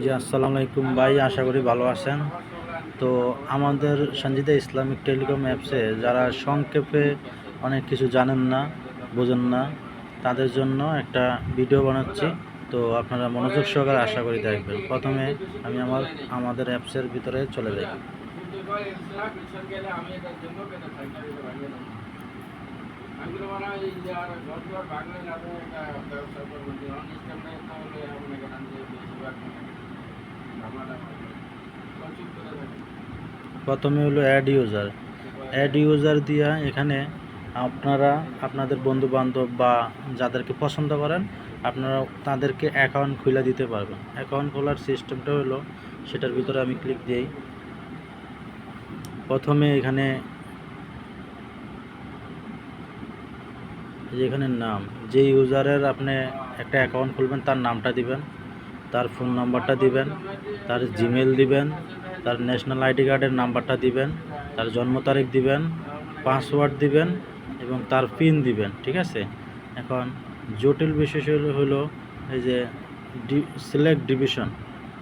জি, আসসালামু আলাইকুম ভাই, আশা করি ভালো আছেন। তো আমাদের সঞ্জিদা ইসলামিক টেলিকম অ্যাপসে যারা সংক্ষেপে অনেক কিছু জানেন না, বোঝেন না, তাদের জন্য একটা ভিডিও বানাচ্ছি। তো আপনারা মনোযোগ সহকারে আশা করি দেখবেন। প্রথমে আমি আমার, আমাদের অ্যাপসের ভিতরে চলে যাই। প্রথমে হলো অ্যাড ইউজার অ্যাড ইউজার দিয়া এখানে আপনারা, আপনাদের বন্ধু বান্ধব বা যাদেরকে পছন্দ করেন, আপনারা তাদেরকে অ্যাকাউন্ট খুলে দিতে পারবেন। অ্যাকাউন্ট খোলার সিস্টেমটা হলো, সেটার ভিতরে আমি ক্লিক দিই। প্রথমে এখানে এই যে এখানে নাম, যে ইউজারের আপনি একটা অ্যাকাউন্ট খুলবেন, তার নামটা দিবেন, তার ফোন নাম্বারটা দিবেন, তার জিমেল দিবেন, তার ন্যাশনাল আইডি কার্ডের নাম্বারটা দিবেন, তার জন্ম তারিখ দিবেন পাসওয়ার্ড দিবেন এবং তার পিন দিবেন, ঠিক আছে? এখন জটিল বিশেষ হলো হলো এই যে ডি সিলেক্ট ডিভিশন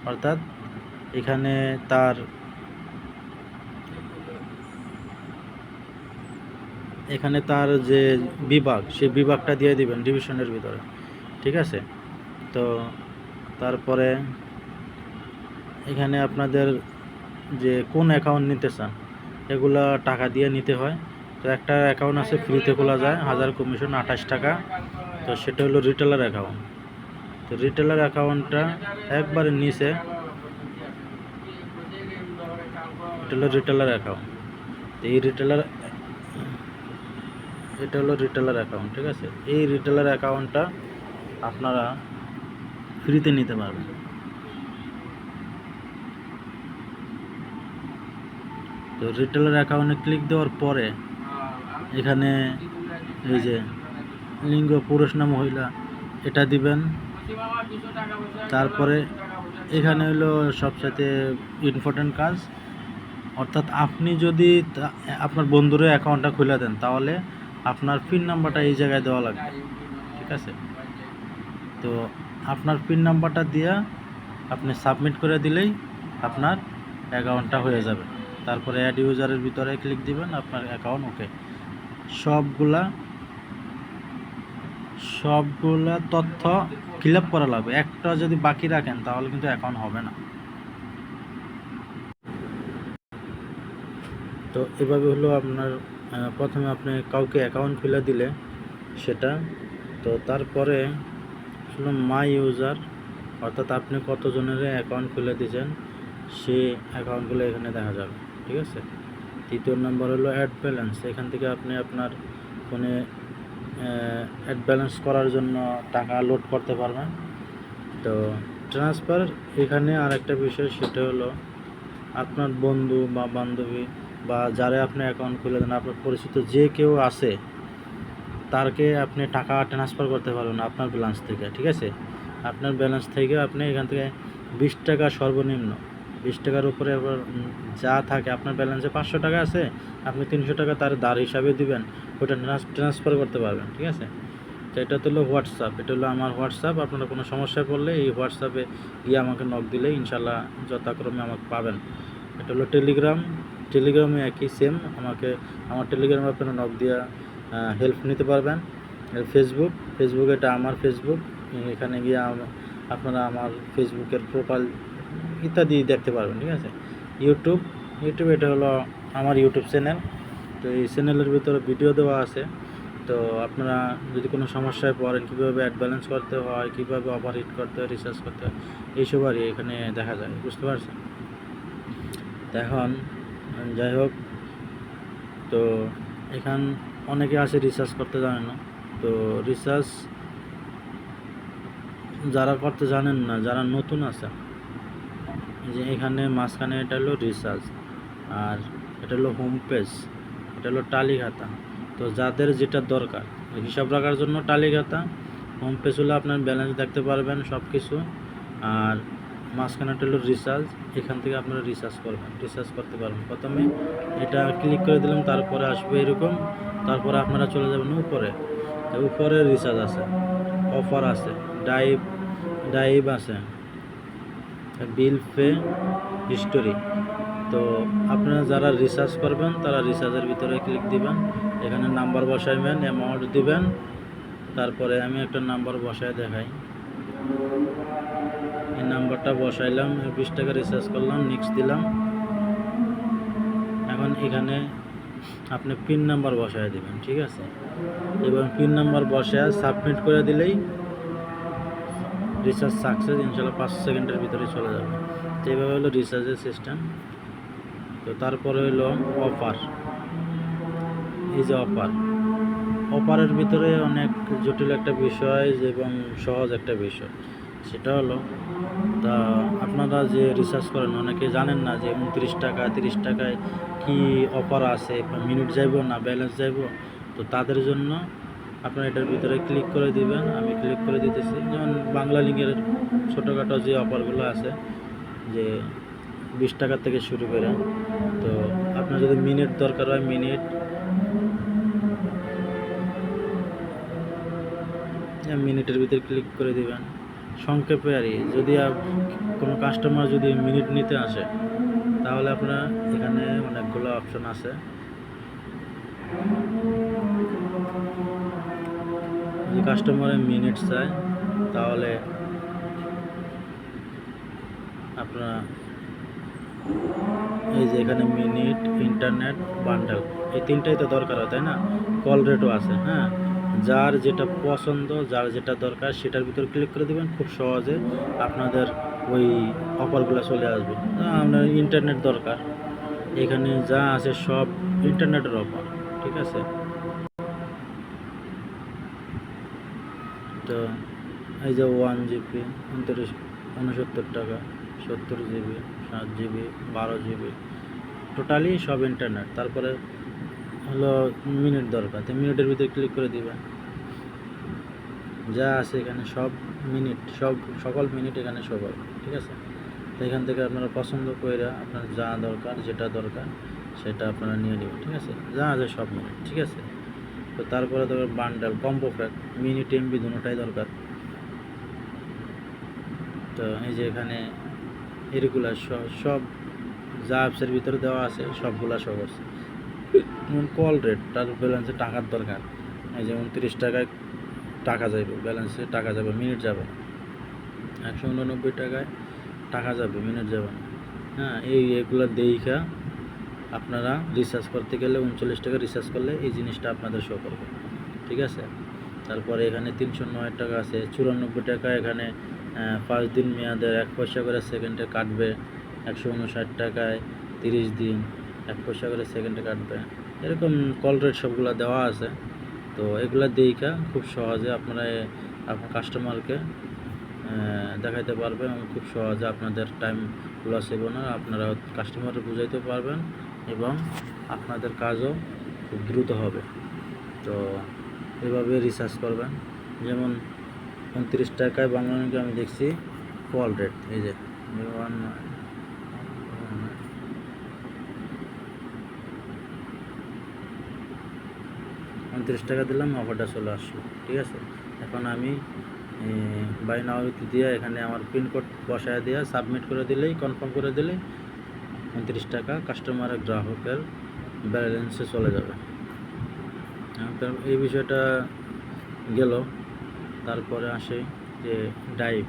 অর্থাৎ এখানে তার এখানে তার যে বিভাগ, সেই বিভাগটা দিয়ে দিবেন ডিভিশনের ভিতরে। ঠিক আছে? তো তারপরে এখানে আপনাদের যে কোন অ্যাকাউন্ট নিতে চান, এগুলা টাকা দিয়ে নিতে হয়। তো একটা অ্যাকাউন্ট আছে ফ্রিতে খোলা যায়, হাজার কমিশন আঠাশ টাকা। তো সেটা হলো রিটেলার অ্যাকাউন্ট তো রিটেলার অ্যাকাউন্টটা একবারে নিচে, এটা হলো রিটেলার অ্যাকাউন্ট তো এই রিটেলার এটা হলো রিটেলার অ্যাকাউন্ট ঠিক আছে? এই রিটেলার অ্যাকাউন্টটা আপনারা ফ্রিতে নিতে পারবেন। তো রিটেলার অ্যাকাউন্টে ক্লিক দেওয়ার পরে এখানে এই যে লিঙ্গ, পুরুষ না মহিলা, এটা দিবেন। তারপরে এখানে হলো সবসাথে ইম্পর্টেন্ট কাজ, অর্থাৎ আপনি যদি আপনার বন্ধুর অ্যাকাউন্টটা খুলে দেন, তাহলে আপনার পিন নাম্বারটা এই জায়গায় দেওয়া লাগবে, ঠিক আছে? তো আপনার পিন নাম্বারটা দিয়া আপনি সাবমিট করে দিলেই আপনার অ্যাকাউন্টটা হয়ে যাবে। তারপরে অ্যাড ইউজারের ভিতরে ক্লিক দিবেন, আপনার অ্যাকাউন্ট ওকে সবগুলা সবগুলা তথ্য ফিল করা লাগবে। একটা যদি বাকি রাখেন, তাহলে কিন্তু অ্যাকাউন্ট হবে না। তো এভাবে হলো আপনার প্রথমে আপনি কাউকে অ্যাকাউন্ট খুলে দিলে সেটা। তো তারপরে হলো মাই ইউজার অর্থাৎ আপনি কতজনের অ্যাকাউন্ট খুলে দিয়েছেন, সে অ্যাকাউন্টগুলো এখানে দেখা যাবে, ঠিক আছে? তৃতীয় নম্বর হলো অ্যাড ব্যালেন্স এখান থেকে আপনি আপনার ফোনে অ্যাড ব্যালেন্স করার জন্য টাকা লোড করতে পারবেন। তো ট্রান্সফার এখানে আরেকটা বিষয়, সেটা হলো আপনার বন্ধু বা বান্ধবী বা যারা আপনি অ্যাকাউন্ট খুলে দেন, আপনার পরিচিত যে কেউ আছে, তারকে আপনি টাকা ট্রান্সফার করতে পারবেন আপনার ব্যালেন্স থেকে, ঠিক আছে? আপনার ব্যালেন্স থেকে আপনি এখান থেকে বিশ টাকা সর্বনিম্ন, বিশ টাকার উপরে আবার যা থাকে, আপনার ব্যালেন্সে পাঁচশো টাকা আছে, আপনি তিনশো টাকা তার দাঁড় হিসাবে দিবেন ওটা ট্রান্সফার করতে পারবেন, ঠিক আছে? তো এটা তো হলো হোয়াটসঅ্যাপ এটা হলো আমার হোয়াটসঅ্যাপ আপনারা কোনো সমস্যায় পড়লে এই হোয়াটসঅ্যাপে গিয়ে আমাকে নক দিলে ইনশাল্লাহ যথাক্রমে আমাকে পাবেন। এটা হলো টেলিগ্রাম টেলিগ্রামে একই সেম আমাকে, আমার টেলিগ্রামে আপনারা নক দিয়ে হেল্প নিতে পারবেন। ফেসবুক ফেসবুক এটা আমার ফেসবুক এখানে গিয়ে আপনারা আমার ফেসবুকের প্রোফাইল ইত্যাদি দেখতে পারবেন, ঠিক আছে? ইউটিউব ইউটিউব এটা হলো আমার ইউটিউব চ্যানেল তো এই চ্যানেলের ভিতরে ভিডিও দেওয়া আছে। তো আপনারা যদি কোনো সমস্যায় পড়েন, কীভাবে অ্যাড ব্যালেন্স করতে হয়, কীভাবে হিট করতে হয় রিচার্জ করতে হয়, এইসব আর এখানে দেখা যায়, বুঝতে পারছেন? এখন যাই হোক, তো এখান অনেকে আছে রিসার্চ করতে জানে না। তো রিসার্চ যারা করতে জানেন না, যারা নতুন আছে যে এখানে মাঝখানে এটা হলো রিসার্চ আর এটা হলো হোম পেজ এটা হলো টালি খাতা তো যাদের যেটা দরকার, হিসাব রাখার জন্য টালি খাতা হোম পেজ হলে আপনার ব্যালেন্স দেখতে পারবেন সব কিছু আর মাঝখানে একটা হলো রিচার্জ এখান থেকে আপনারা রিচার্জ করবেন রিচার্জ করতে পারবেন। প্রথমে এটা ক্লিক করে দিলাম, তারপরে আসবে এরকম, তারপরে আপনারা চলে যাবেন উপরে। উপরে রিচার্জ আছে অফার আছে ডাইভ ডাইভ আছে বিল পে হিস্টোরি তো আপনারা যারা রিসার্চ করবেন, তারা রিসার্চের ভিতরে ক্লিক দিবেন, এখানে নাম্বার বসাইবেন অ্যামাউন্ট দিবেন, তারপরে আমি একটা নাম্বার বসায় দেখাই। এই নাম্বারটা বসাইলাম, বিশ টাকা রিচার্জ করলাম নেক্সট দিলাম। এখন এখানে আপনি পিন নাম্বার বসায় দেবেন, ঠিক আছে? এবং পিন নাম্বার বসায় সাবমিট করে দিলেই রিচার্জ সাকসেস ইনশাল্লাহ পাঁচ সেকেন্ডের ভিতরে চলে যাবে। তো এইভাবে হলো রিচার্জের সিস্টেম তো তারপরে হলো অফার এই যে অফার অফারের ভিতরে অনেক জটিল একটা বিষয় এবং সহজ একটা বিষয়। সেটা হলো, তা আপনারা যে রিসার্চ করেন, অনেকে জানেন না যে উনত্রিশ টাকা, তিরিশ টাকায় কি অফার আছে মিনিট যাইব না ব্যালেন্স যাইব? তো তাদের জন্য আপনারা এটার ভিতরে ক্লিক করে দিবেন। আমি ক্লিক করে দিতেছি। যেমন বাংলা লিঙ্কের ছোটোখাটো যে অফারগুলো আছে, যে বিশ টাকা থেকে শুরু করে, তো আপনার যদি মিনিট দরকার হয় মিনিট মিনিটের ভিতরে ক্লিক করে দিবেন। সংক্ষেপে আর যদি কোনো কাস্টমার যদি মিনিট নিতে আসে, তাহলে আপনার এখানে অনেকগুলো অপশন আছে। যদি কাস্টমারের মিনিট চায়, তাহলে আপনারা এই যে এখানে মিনিট ইন্টারনেট বান্ডেল এই তিনটাই তো দরকার হয়, তাই না? কল রেটও আছে হ্যাঁ? যার যেটা পছন্দ, যার যেটা দরকার সেটার ভিতর ক্লিক করে দেবেন, খুব সহজে আপনাদের ওই অফারগুলো চলে আসবে। আপনার ইন্টারনেট দরকার। এখানে যা আছে সব ইন্টারনেটের অফার, ঠিক আছে? তো এই যে ওয়ান জিবি উনত্রিশ, উনসত্তর টাকা, সত্তর জিবি সাত জিবি বারো জিবি টোটালি সব ইন্টারনেট তারপরে হলো মিনিট দরকার, তো মিনিটের ভিতরে ক্লিক করে দিবেন যা আছে এখানে সব মিনিট সব, সকল মিনিট এখানে সব ঠিক আছে? তো এখান থেকে আপনারা পছন্দ করে আপনার যা দরকার, যেটা দরকার, সেটা আপনারা নিয়ে নেবেন, ঠিক আছে? যা আছে সব মিনিট ঠিক আছে? তো তারপরে ধরো bundle combo pack minute MB দুটোটাই দরকার। তো এই যে এখানে সব সব যা অ্যাপসের ভিতরে দেওয়া আছে, সবগুলা সব আছে যেমন কল রেট তার ব্যালেন্সে টাকার দরকার। যেমন তিরিশ টাকায় টাকা যাবে ব্যালেন্সে টাকা যাবে মিনিট যাবে একশো উননব্বই টাকায় টাকা যাবে মিনিট যাবে। হ্যাঁ এই এগুলো দেখা আপনারা রিচার্জ করতে গেলে উনচল্লিশ টাকা রিচার্জ করলে এই জিনিসটা আপনাদের শো করবে। ঠিক আছে? তারপরে এখানে তিনশো নয় টাকা আছে, চুরানব্বই টাকা এখানে পাঁচ দিন মেয়াদের এক পয়সা করে সেকেন্ডে কাটবে, একশো উনষাট টাকায় তিরিশ দিন। এক পয়সা করে সেকেন্ডে কাটবে। এরকম কল রেট সবগুলো দেওয়া আছে। তো এগুলো দেখা খুব সহজে আপনারা আপনার কাস্টমারকে দেখাইতে পারবেন এবং খুব সহজে আপনাদের টাইম লস হবে না। আপনারা কাস্টমারকে বুঝাইতে পারবেন এবং আপনাদের কাজও খুব দ্রুত হবে। তো এভাবে রিসার্চ করবেন। যেমন উনত্রিশ টাকায় বাংলা আমি দেখছি কল রেট এই যে ওয়ান উনত্রিশ টাকা দিলাম, অফারটা চলে আসলো, ঠিক আছে? এখন আমি বাই নাওতে দিয়ে এখানে আমার পিনকোড বসায় দিয়ে সাবমিট করে দিলেই কনফার্ম করে দিলেই উনত্রিশ টাকা কাস্টমারের গ্রাহকের ব্যালেন্সে চলে যাবে। এই বিষয়টা গেল। তারপরে আসে যে ডাইভ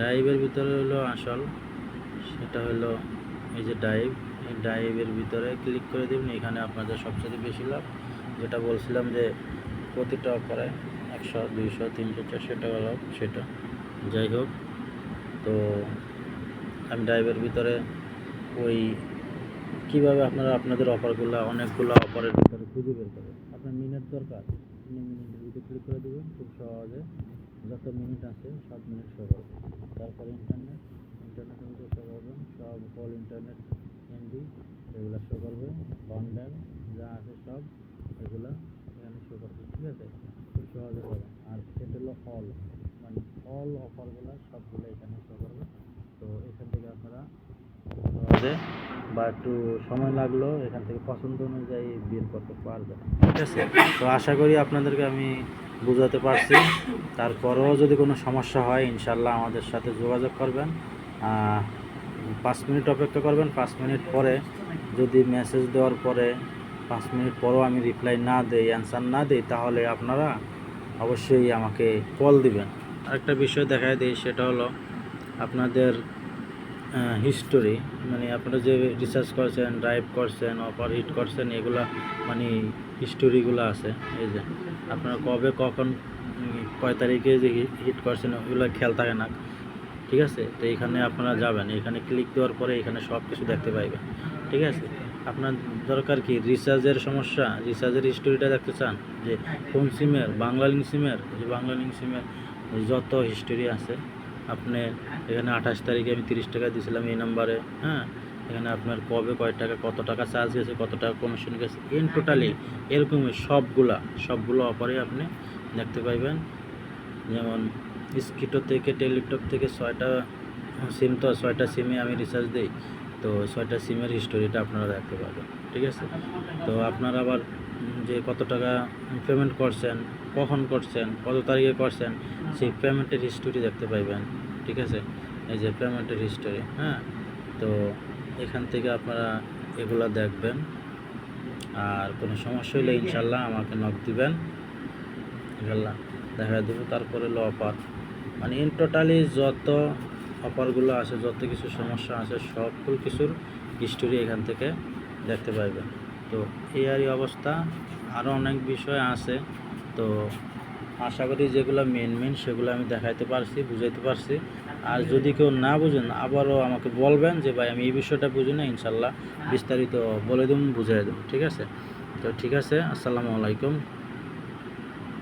ডাইভের ভিতরে হলো আসল, সেটা হলো এই যে ডাইভ এই ডাইভের ভিতরে ক্লিক করে দেবেন, এখানে আপনাদের সবচেয়ে বেশি লাভ। যেটা বলছিলাম যে প্রতিটা অফারে একশো, দুইশো, তিনশো, চারশো টাকা লাভ, সেটা। যাই হোক, তো আমি ড্রাইভের ভিতরে ওই কীভাবে আপনারা আপনাদের অফারগুলো, অনেকগুলো অফারের ভিতরে খুঁজে বের করবেন আপনার মিনিট দরকার আপনি মিনিটের ভিতরে ক্লিক করে দেবেন, খুব সহজে। যত মিনিট আছে, সব মিনিট শো করবে তারপরে ইন্টারনেট ইন্টারনেটের ভিতরে শো করবেন সব কল ইন্টারনেট এমবি এগুলো শো করবে। বান্ডেল যা আছে সব। এগুলো, এখানে শো করবে ঠিক আছে? খুব সহজে পাবেন আর সেটা হলো মানে অল অফারগুলো সবগুলো এখানে শো করবে। তো এখান থেকে আপনারা সহজে বা একটু সময় লাগল, এখান থেকে পছন্দ অনুযায়ী বের করতে পারবেন। ঠিক আছে? তো আশা করি আপনাদেরকে আমি বোঝাতে পারছি। তারপরেও যদি কোনো সমস্যা হয় ইনশাল্লাহ আমাদের সাথে যোগাযোগ করবেন। পাঁচ মিনিট অপেক্ষা করবেন। পাঁচ মিনিট পরে যদি মেসেজ দেওয়ার পরে পাঁচ মিনিট পরও আমি রিপ্লাই না দেই অ্যান্সার না দিই, তাহলে আপনারা অবশ্যই আমাকে কল দিবেন। আরেকটা বিষয় দেখায় দিই, সেটা হলো আপনাদের হিস্টোরি মানে আপনারা যে রিসার্চ করছেন ড্রাইভ করছেন অপার হিট করছেন, এগুলা মানে হিস্টোরিগুলো আছে, এই যে, আপনারা কবে, কখন কয় তারিখে যে হিট করছেন, ওগুলো খেয়াল থাকে না, ঠিক আছে? তো এখানে আপনারা যাবেন, এখানে ক্লিক দেওয়ার পরে এখানে সব কিছু দেখতে পাইবেন, ঠিক আছে? আপনার দরকার কি? রিচার্জের সমস্যা? রিচার্জের হিস্টোরিটা দেখতে চান? যে কোন সিমের? বাংলা লিঙ্ক সিমের? যে বাংলা লিঙ্ক সিমের যত হিস্টোরি আছে, আপনি এখানে আঠাশ তারিখে আমি তিরিশ টাকা দিয়েছিলাম এই নাম্বারে হ্যাঁ? এখানে আপনার কবে কয় টাকা, কত টাকা চার্জ গেছে কত টাকা কমিশন গেছে ইন টোটালি এরকমই সবগুলা, সবগুলো অপারে আপনি দেখতে পাইবেন। যেমন স্কিটো থেকে টেলিটক থেকে ছয়টা সিম তো, ছয়টা সিমে আমি রিচার্জ দিই, তো ছয়টা সিমের হিস্টোরিটা আপনারা দেখতে পাবেন। ঠিক আছে? তো আপনারা আবার যে কত টাকা পেমেন্ট করছেন, কখন করছেন, কত তারিখে করছেন, সেই পেমেন্টের হিস্টোরি দেখতে পাইবেন, ঠিক আছে? এই যে পেমেন্টের হিস্টোরি হ্যাঁ? তো এখান থেকে আপনারা এগুলা দেখবেন। আর কোনো সমস্যা হলে ইনশাল্লাহ আমাকে নক দিবেন। ইনশাল্লাহ দেখা দেবো। তারপরে লো অফার মানে ইন টোটালি যত অফারগুলো আছে, যত কিছু সমস্যা আছে সকল কিছুর হিস্টোরি এখান থেকে দেখতে পারবেন তো এই আরই অবস্থা। আরও অনেক বিষয় আছে। তো আশা করি যেগুলো মেন মেন সেগুলো আমি দেখাইতে পারছি, বুঝাইতে পারছি। আর যদি কেউ না বুঝেন, আবারও আমাকে বলবেন যে, ভাই, আমি এই বিষয়টা বুঝি না, ইনশাল্লাহ বিস্তারিত বলে দেবো, বুঝাই দেবো। ঠিক আছে? তো ঠিক আছে, আসসালামু আলাইকুম।